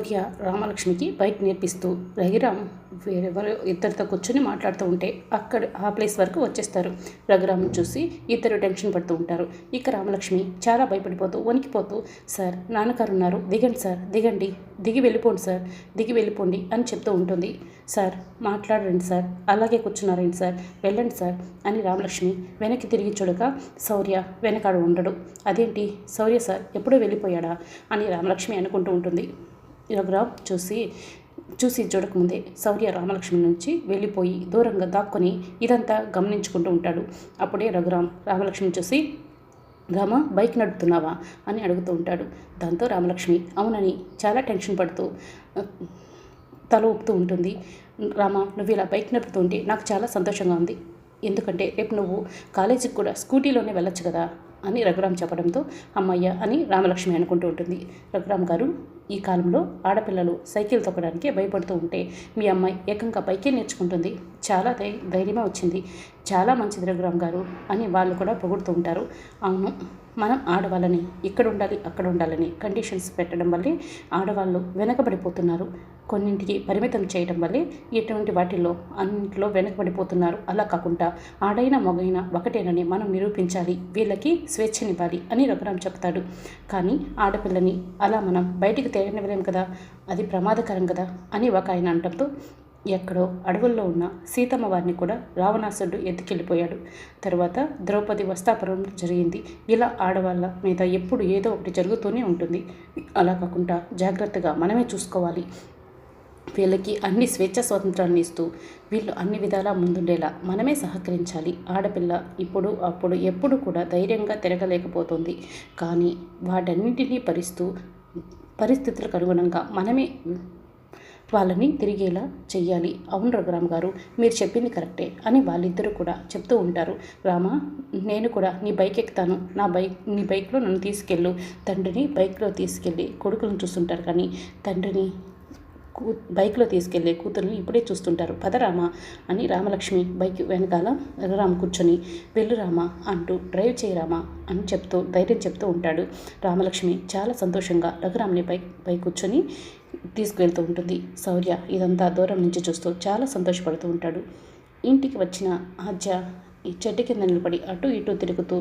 శౌర్య రామలక్ష్మికి bike నేర్పిస్తూ రఘురామ్ వేరెవరో ఇద్దరితో కూర్చొని మాట్లాడుతూ ఉంటే అక్కడ ఆ ప్లేస్ వరకు వచ్చేస్తారు. రఘురామ్ చూసి ఇద్దరు టెన్షన్ పడుతూ ఉంటారు. ఇక రామలక్ష్మి చాలా భయపడిపోతూ వణికిపోతూ సార్ నాన్నగారు ఉన్నారు. దిగండి సార్ దిగండి. దిగి వెళ్ళిపోండి సార్ దిగి వెళ్ళిపోండి అని చెప్తూ ఉంటుంది. సార్ మాట్లాడండి సార్. అలాగే కూర్చున్నారండి సార్? వెళ్ళండి సార్ అని రామలక్ష్మి వెనక్కి తిరిగి చూడక శౌర్య వెనకాడు ఉండడు. అదేంటి? శౌర్య సార్ ఎప్పుడో వెళ్ళిపోయాడా? అని రామలక్ష్మి అనుకుంటూ ఉంటుంది. రఘురామ్ చూసి చూసి చూడకముందే శౌర్య రామలక్ష్మి నుంచి వెళ్ళిపోయి దూరంగా దాక్కుని ఇదంతా గమనించుకుంటూ ఉంటాడు. అప్పుడే రఘురామ్ రామలక్ష్మిని చూసి రామ బైక్ నడుపుతున్నావా? అని అడుగుతూ ఉంటాడు. దాంతో రామలక్ష్మి అవునని చాలా టెన్షన్ పడుతూ తల ఊపుతూ ఉంటుంది. రామ నువ్వు ఇలా బైక్ నడుపుతుంటే నాకు చాలా సంతోషంగా ఉంది. ఎందుకంటే రేపు నువ్వు కాలేజీకి కూడా స్కూటీలోనే వెళ్ళొచ్చు కదా? అని రఘురామ్ చెప్పడంతో అమ్మయ్య అని రామలక్ష్మి అనుకుంటూ ఉంటుంది. రఘురామ్ గారు ఈ కాలంలో ఆడపిల్లలు సైకిల్ తొక్కడానికి భయపడుతూ ఉంటే మీ అమ్మాయి ఏకంగా బైకే నేర్చుకుంటుంది. చాలా ధై ధైర్యమే వచ్చింది. చాలా మంచిది రఘురామ్ గారు అని వాళ్ళు కూడా పొగుడుతూ ఉంటారు. అవును మనం ఆడవాళ్ళని ఇక్కడ ఉండాలి అక్కడ ఉండాలని కండిషన్స్ పెట్టడం వల్లే ఆడవాళ్ళు వెనకబడిపోతున్నారు. కొన్నింటికి పరిమితం చేయడం వల్లే ఇటువంటి వాటిల్లో అన్నింటిలో వెనకబడిపోతున్నారు. అలా కాకుండా ఆడైన మగైన ఒకటేనని మనం నిరూపించాలి. వీళ్ళకి స్వేచ్ఛనివ్వాలి అని రఘురామ్ చెప్తాడు కానీ ఆడపిల్లని అలా మనం బయటికి తేగనివ్వలేం కదా? అది ప్రమాదకరం కదా? అని ఒక ఆయన అనడంతో ఎక్కడో అడవుల్లో ఉన్న సీతమ్మ వారిని కూడా రావణాసుడు ఎత్తుకెళ్ళిపోయాడు. తర్వాత ద్రౌపది వస్తాపురం జరిగింది. ఇలా ఆడవాళ్ళ మీద ఎప్పుడు ఏదో ఒకటి జరుగుతూనే ఉంటుంది. అలా కాకుండా జాగ్రత్తగా మనమే చూసుకోవాలి. వీళ్ళకి అన్ని స్వేచ్ఛ స్వాతంత్రాన్ని ఇస్తూ వీళ్ళు అన్ని విధాలా ముందుండేలా మనమే సహకరించాలి. ఆడపిల్ల ఇప్పుడు అప్పుడు ఎప్పుడు కూడా ధైర్యంగా తిరగలేకపోతుంది. కానీ వాటన్నింటినీ భరిస్తూ పరిస్థితులకు అనుగుణంగా మనమే వాళ్ళని తిరిగేలా చెయ్యాలి. అవును రఘురామ్ గారు మీరు చెప్పింది కరెక్టే అని వాళ్ళిద్దరూ కూడా చెప్తూ ఉంటారు. రామా నేను కూడా నీ బైక్ ఎక్కుతాను. నా బైక్ నీ బైక్లో నన్ను తీసుకెళ్ళు. తండ్రిని బైక్లో తీసుకెళ్ళి కొడుకులను చూస్తుంటారు కానీ తండ్రిని కూ బైక్లో తీసుకెళ్ళే కూతుర్ని ఇప్పుడే చూస్తుంటారు. పదరామ అని రామలక్ష్మి బైక్ వెనకాల రఘురామ కూర్చొని వెళ్ళు రామ అంటూ డ్రైవ్ చేయరామా అని చెప్తూ ధైర్యం చెప్తూ ఉంటాడు రామలక్ష్మి. చాలా సంతోషంగా రఘురామ్ని బైక్ పై కూర్చొని తీసుకువెళ్తూ ఉంటుంది. శౌర్య ఇదంతా దూరం నుంచి చూస్తూ చాలా సంతోషపడుతూ ఉంటాడు. ఇంటికి వచ్చిన ఆద్య ఈ చెట్టు కింద నిలబడి అటు ఇటు తిరుగుతూ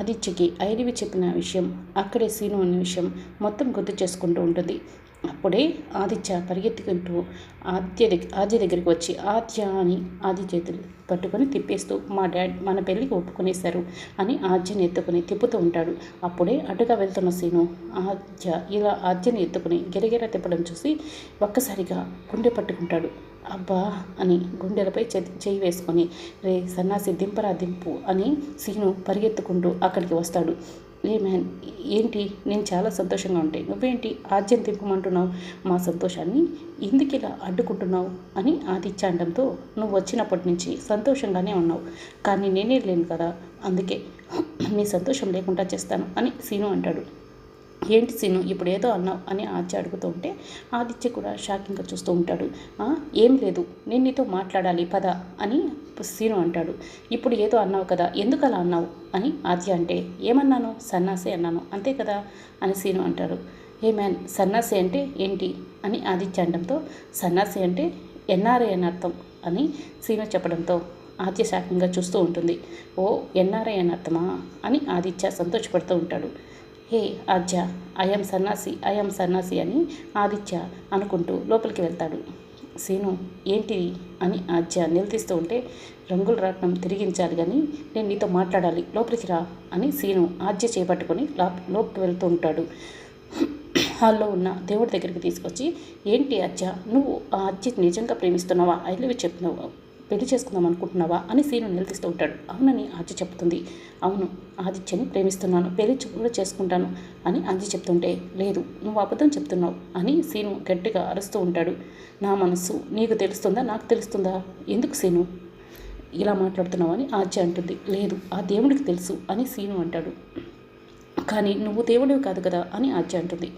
ఆదిత్యకి ఐరివి చెప్పిన విషయం అక్కడే సీను అనే విషయం మొత్తం గుర్తు చేసుకుంటూ ఉంటుంది. అప్పుడే ఆదిత్య పరిగెత్తుకుంటూ ఆద్య దగ్గర ఆద్య దగ్గరికి వచ్చి ఆద్య అని ఆది చేతులు పట్టుకొని తిప్పేస్తూ మా డాడ్ మన పెళ్ళికి ఒప్పుకునేశారు అని ఆద్యని ఎత్తుకుని తిప్పుతూ ఉంటాడు. అప్పుడే అటుగా వెళ్తున్న సీను ఆద్య ఇలా ఆద్యని ఎత్తుకుని గిరగిర తిప్పడం చూసి ఒక్కసారిగా గుండె పట్టుకుంటాడు. అబ్బా అని గుండెలపై చె- చేయి వేసుకొని రే సన్నాసి దింపరా దింపు అని సీను పరిగెత్తుకుంటూ అక్కడికి వస్తాడు. ఏ మ్యాన్ ఏంటి? నేను చాలా సంతోషంగా ఉంటాయి నువ్వేంటి? ఆద్యం తింపమంటున్నావు. మా సంతోషాన్ని ఎందుకు ఇలా అడ్డుకుంటున్నావు? అని ఆదిత్య అనడంతో నువ్వు వచ్చినప్పటి నుంచి సంతోషంగానే ఉన్నావు. కానీ నేనే లేను కదా. అందుకే నీ సంతోషం లేకుండా చేస్తాను అని సీను అంటాడు. ఏంటి సీను ఇప్పుడు ఏదో అన్నావు అని ఆద్య అడుగుతూ ఉంటే ఆదిత్య కూడా షాకింగ్గా చూస్తూ ఉంటాడు. ఏం లేదు నేను నీతో మాట్లాడాలి పద అని సీను అంటాడు. ఇప్పుడు ఏదో అన్నావు కదా ఎందుకు అలా అన్నావు? అని ఆద్య అంటే ఏమన్నాను? సన్నాసే అన్నాను అంతే కదా అని సీను అంటాడు. ఏ మ్యాన్ సన్నాసి అంటే ఏంటి? అని ఆదిత్య అనడంతో సన్నాసి అంటే ఎన్ఆర్ఐ అని అర్థం అని సీను చెప్పడంతో ఆద్య శాఖంగా చూస్తూ ఉంటుంది. ఓ ఎన్ఆర్ఐ అని అర్థమా? అని ఆదిత్య సంతోషపడుతూ ఉంటాడు. హే ఆద్య ఐఎమ్ సన్నాసి ఐఎమ్ సన్నాసి అని ఆదిత్య అనుకుంటూ లోపలికి వెళ్తాడు. సీను ఏంటిది? అని ఆద్య నిలదీస్తూ ఉంటే రంగుల రాట్నం తిరిగించాలి కానీ నేను నీతో మాట్లాడాలి లోపలికి రా అని సీను ఆద్య చేపట్టుకొని లోపలికి వెళ్తూ ఉంటాడు. హాల్లో ఉన్న దేవుడి దగ్గరికి తీసుకొచ్చి ఏంటి అజ్జ నువ్వు ఆ అజ్జిని నిజంగా ప్రేమిస్తున్నావా? ఐ లవ్ చెప్పినావు పెళ్ళి చేసుకుందాం అనుకుంటున్నావా అని సీను నిలదీస్తూ ఉంటాడు. అవునని ఆది చెప్తుంది. అవును ఆదిత్యని ప్రేమిస్తున్నాను. పెళ్ళి కూడా చేసుకుంటాను అని ఆది చెప్తుంటే లేదు నువ్వు అబద్ధం చెప్తున్నావు అని సీను గట్టిగా అరుస్తూ ఉంటాడు. నా మనస్సు నీకు తెలుస్తుందా నాకు తెలుస్తుందా? ఎందుకు సీను? ఇలా మాట్లాడుతున్నావు అని ఆద్య అంటుంది. లేదు ఆ దేవుడికి తెలుసు అని సీను అంటాడు. కానీ నువ్వు దేవుడివి కాదు కదా అని ఆద్య అంటుంది.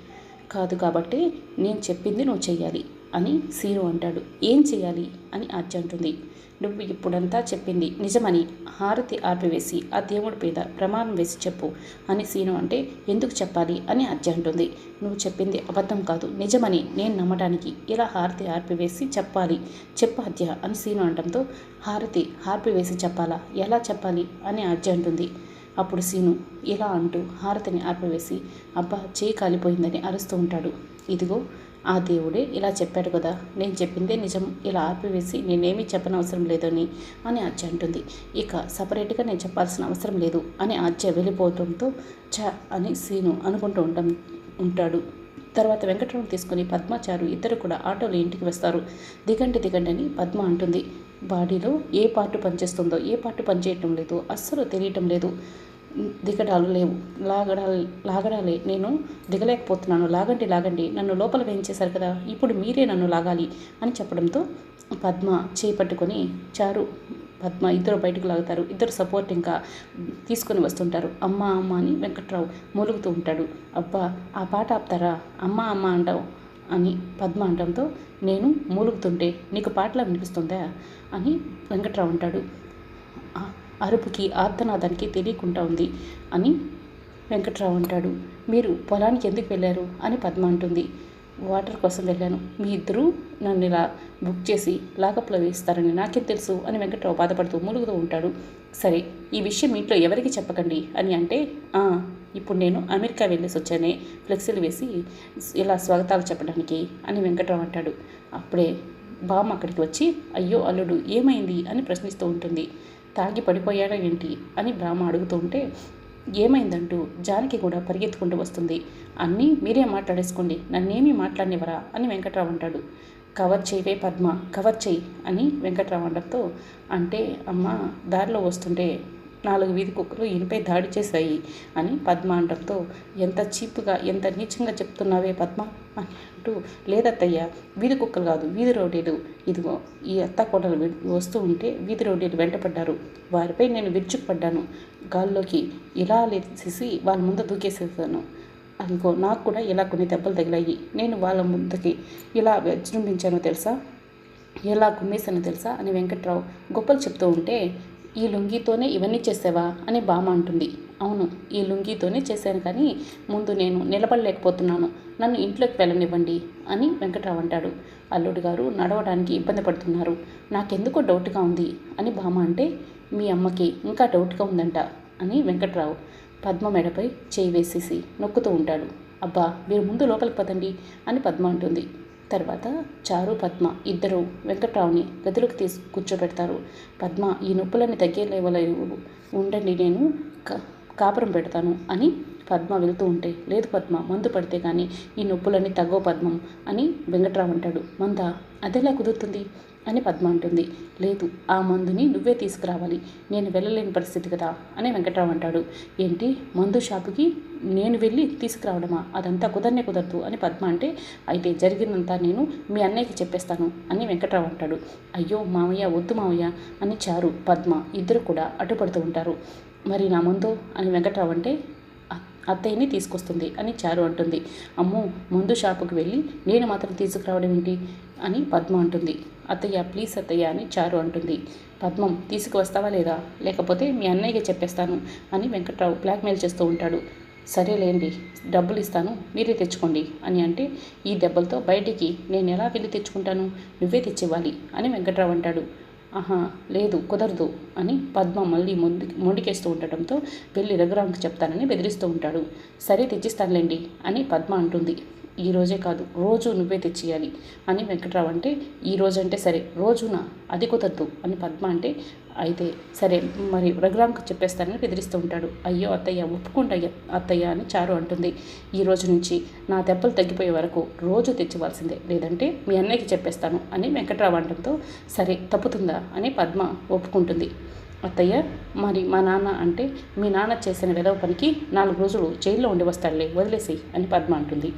కాదు కాబట్టి నేను చెప్పింది నువ్వు చెయ్యాలి అని సీను అంటాడు. ఏం చేయాలి అని ఆద్య అంటుంది. నువ్వు ఇప్పుడంతా చెప్పింది నిజమని హారతి ఆర్పివేసి ఆ దేవుడి మీద ప్రమాణం వేసి చెప్పు అని సీను అంటే ఎందుకు చెప్పాలి అని ఆద్య అంటుంది. నువ్వు చెప్పింది అబద్ధం కాదు నిజమని నేను నమ్మడానికి ఇలా హారతి ఆర్పివేసి చెప్పాలి. చెప్పు అద్య అని సీను అనడంతో హారతి ఆర్పివేసి చెప్పాలా? ఎలా చెప్పాలి? అని ఆద్య అంటుంది. అప్పుడు సీను ఇలా అంటూ హారతిని ఆపివేసి అబ్బా చేయి కాలిపోయిందని అరుస్తూ ఉంటాడు. ఇదిగో ఆ దేవుడే ఇలా చెప్పాడు కదా. నేను చెప్పిందే నిజం. ఇలా ఆపివేసి నేనేమీ చెప్పనవసరం లేదని అని ఆజ్య అంటుంది. ఇక సపరేట్గా నేను చెప్పాల్సిన అవసరం లేదు అని ఆజ్య వెళ్ళిపోవడంతో చ అని సీను అనుకుంటూ ఉండడం ఉంటాడు. తర్వాత వెంకటరావు తీసుకుని పద్మాచారు ఇద్దరు కూడా ఆటోలో ఇంటికి వస్తారు. దిగండి దిగండి అని పద్మ అంటుంది. బాడీలో ఏ పార్ట్ పనిచేస్తుందో ఏ పార్ట్ పనిచేయటం లేదు అస్సలు తెలియటం లేదు. దిగడాలు లేవు. లాగడాలు లాగడాలే. నేను దిగలేకపోతున్నాను. లాగండి లాగండి. నన్ను లోపల వేయించేశారు కదా. ఇప్పుడు మీరే నన్ను లాగాలి అని చెప్పడంతో పద్మ చేపట్టుకొని చారు. పద్మ ఇద్దరు బయటకు లాగుతారు. ఇద్దరు సపోర్ట్ ఇంకా తీసుకొని వస్తుంటారు. అమ్మ అమ్మ అని వెంకట్రావు మూలుగుతూ ఉంటాడు. అబ్బా ఆ పాట ఆపుతారా? అమ్మ అమ్మ అంటావు అని పద్మ అనడంతో నేను మూలుగుతుంటే నీకు పాటలా వినిపిస్తుందా? అని వెంకట్రావు అంటాడు. అరుపుకి ఆర్తనాదానికి తెలియకుండా ఉంది అని వెంకట్రావు అంటాడు. మీరు పొలానికి ఎందుకు వెళ్ళారు? అని పద్మ అంటుంది. వాటర్ కోసం వెళ్ళాను. మీ ఇద్దరూ నన్ను ఇలా బుక్ చేసి లాకప్లో వేస్తారని నాకేం తెలుసు అని వెంకట్రావు బాధపడుతూ మూలుగుతూ ఉంటాడు. సరే ఈ విషయం ఇంట్లో ఎవరికి చెప్పకండి అని అంటే ఇప్పుడు నేను అమెరికా వెళ్ళేసి వచ్చానే ఫ్లెక్సీలు వేసి ఇలా స్వాగతాలు చెప్పడానికి అని వెంకట్రావు అంటాడు. అప్పుడే బామ్మ అక్కడికి వచ్చి అయ్యో అల్లుడు ఏమైంది? అని ప్రశ్నిస్తూ ఉంటుంది. తాగి పడిపోయాడా ఏంటి అని బ్రాహ్మ అడుగుతూ ఉంటే ఏమైందంటూ జానకి కూడా పరిగెత్తుకుంటూ వస్తుంది. అన్నీ మీరే మాట్లాడేసుకోండి నన్నేమీ మాట్లాడినివరా అని వెంకట్రావు అంటాడు. కవర్ చేయవే పద్మ కవర్ చేయి అని వెంకట్రావు అనడంతో అంటే అమ్మ దారిలో వస్తుంటే నాలుగు వీధి కుక్కలు ఈయనపై దాడి చేశాయి అని పద్మ అనడంతో ఎంత చీప్గా ఎంత నీచంగా చెప్తున్నావే పద్మ అని అంటూ లేదత్తయ్య వీధి కుక్కలు కాదు వీధి రౌడీలు ఇదిగో ఈ అత్త కోటలు వస్తూ ఉంటే వీధి రౌడీలు వెంటపడ్డారు. వారిపై నేను విరుచుకుపడ్డాను. గాల్లోకి ఇలా లేసేసి వాళ్ళ ముందు దూకేసేసాను. అదిగో నాకు కూడా ఇలా కొన్ని దెబ్బలు తగిలాయి. నేను వాళ్ళ ముందుకి ఇలా విజృంభించానో తెలుసా? ఎలా కుమ్మేశానో తెలుసా? అని వెంకట్రావు గొప్పలు చెప్తూ ఉంటే ఈ లుంగీతోనే ఇవన్నీ చేసావా? అని బామ్మ అంటుంది. అవును ఈ లుంగీతోనే చేశాను కానీ ముందు నేను నిలబడలేకపోతున్నాను. నన్ను ఇంట్లోకి వెళ్ళనివ్వండి అని వెంకట్రావు అంటాడు. అల్లుడు గారు నడవడానికి ఇబ్బంది పడుతున్నారు. నాకెందుకో డౌట్గా ఉంది అని బామ్మ అంటే మీ అమ్మకి ఇంకా డౌట్గా ఉందంట అని వెంకట్రావు పద్మ మెడపై చేయి వేసేసి నొక్కుతూ ఉంటాడు. అబ్బా మీరు ముందు లోపలికి పదండి అని పద్మ అంటుంది. తర్వాత చారు పద్మ ఇద్దరు వెంకట్రావుని గదిలోకి తీసు కూర్చోబెడతారు. పద్మ ఈ నొప్పులన్నీ తగ్గే ఉండండి నేను కాపురం పెడతాను అని పద్మ వెళ్తూ ఉంటే లేదు పద్మ మందు పడితే కానీ ఈ నొప్పులన్నీ తగ్గవు పద్మం అని వెంకట్రావు అంటాడు. మందా అదెలా కుదురుతుంది? అని పద్మ అంటుంది. లేదు ఆ మందుని నువ్వే తీసుకురావాలి. నేను వెళ్ళలేని పరిస్థితి కదా అని వెంకట్రావు అంటాడు. ఏంటి? మందు షాపుకి నేను వెళ్ళి తీసుకురావడమా? అదంతా కుదరనే కుదరదు అని పద్మ అంటే అయితే జరిగిందంతా నేను మీ అన్నయ్యకి చెప్పేస్తాను అని వెంకట్రావు అంటాడు. అయ్యో మామయ్య వద్దు మామయ్య అని చారు పద్మ. ఇద్దరు కూడా అడ్డుపడుతూ ఉంటారు. మరి నా ముందు అని వెంకట్రావు అంటే అత్తయ్యని తీసుకొస్తుంది అని చారు అంటుంది. అమ్మో ముందు షాపుకి వెళ్ళి నేను మాత్రం తీసుకురావడం ఏంటి? అని పద్మ అంటుంది. అత్తయ్య ప్లీజ్ అత్తయ్య అని చారు అంటుంది. పద్మం తీసుకువస్తావా లేదా? లేకపోతే మీ అన్నయ్యకి చెప్పేస్తాను అని వెంకట్రావు బ్లాక్మెయిల్ చేస్తూ ఉంటాడు. సరేలేండి డబ్బులు ఇస్తాను మీరే తెచ్చుకోండి అని అంటే ఈ దెబ్బలతో బయటికి నేను ఎలా వెళ్ళి తెచ్చుకుంటాను? నువ్వే తెచ్చివ్వాలి అని వెంకట్రావు అంటాడు. ఆహా లేదు కుదరదు అని పద్మ మళ్ళీ మొండి మొండికేస్తూ ఉండటంతో వెళ్ళి రఘురామ్కి చెప్తానని బెదిరిస్తూ ఉంటాడు. సరే తెచ్చిస్తానులేండి అని పద్మ అంటుంది. ఈ రోజే కాదు రోజు నువ్వే తెచ్చియాలి అని వెంకట్రావు అంటే ఈ రోజంటే సరే రోజున? అది కుదరదు అని పద్మ అంటే అయితే సరే మరి రఘురామ్కి చెప్పేస్తానని బెదిరిస్తూ ఉంటాడు. అయ్యో అత్తయ్య ఒప్పుకుంటా అత్తయ్య అని చారు అంటుంది. ఈ రోజు నుంచి నా దెబ్బలు తగ్గిపోయే వరకు రోజు తెచ్చివ్వాల్సిందే లేదంటే మీ అన్నయ్యకి చెప్పేస్తాను అని వెంకట్రావు అనడంతో సరే తప్పుతుందా అని పద్మ ఒప్పుకుంటుంది. అత్తయ్య మరి మా నాన్న అంటే మీ నాన్న చేసిన వెదవ పనికి నాలుగు రోజులు జైల్లో ఉండి వస్తాడులే వదిలేసి అని పద్మ అంటుంది.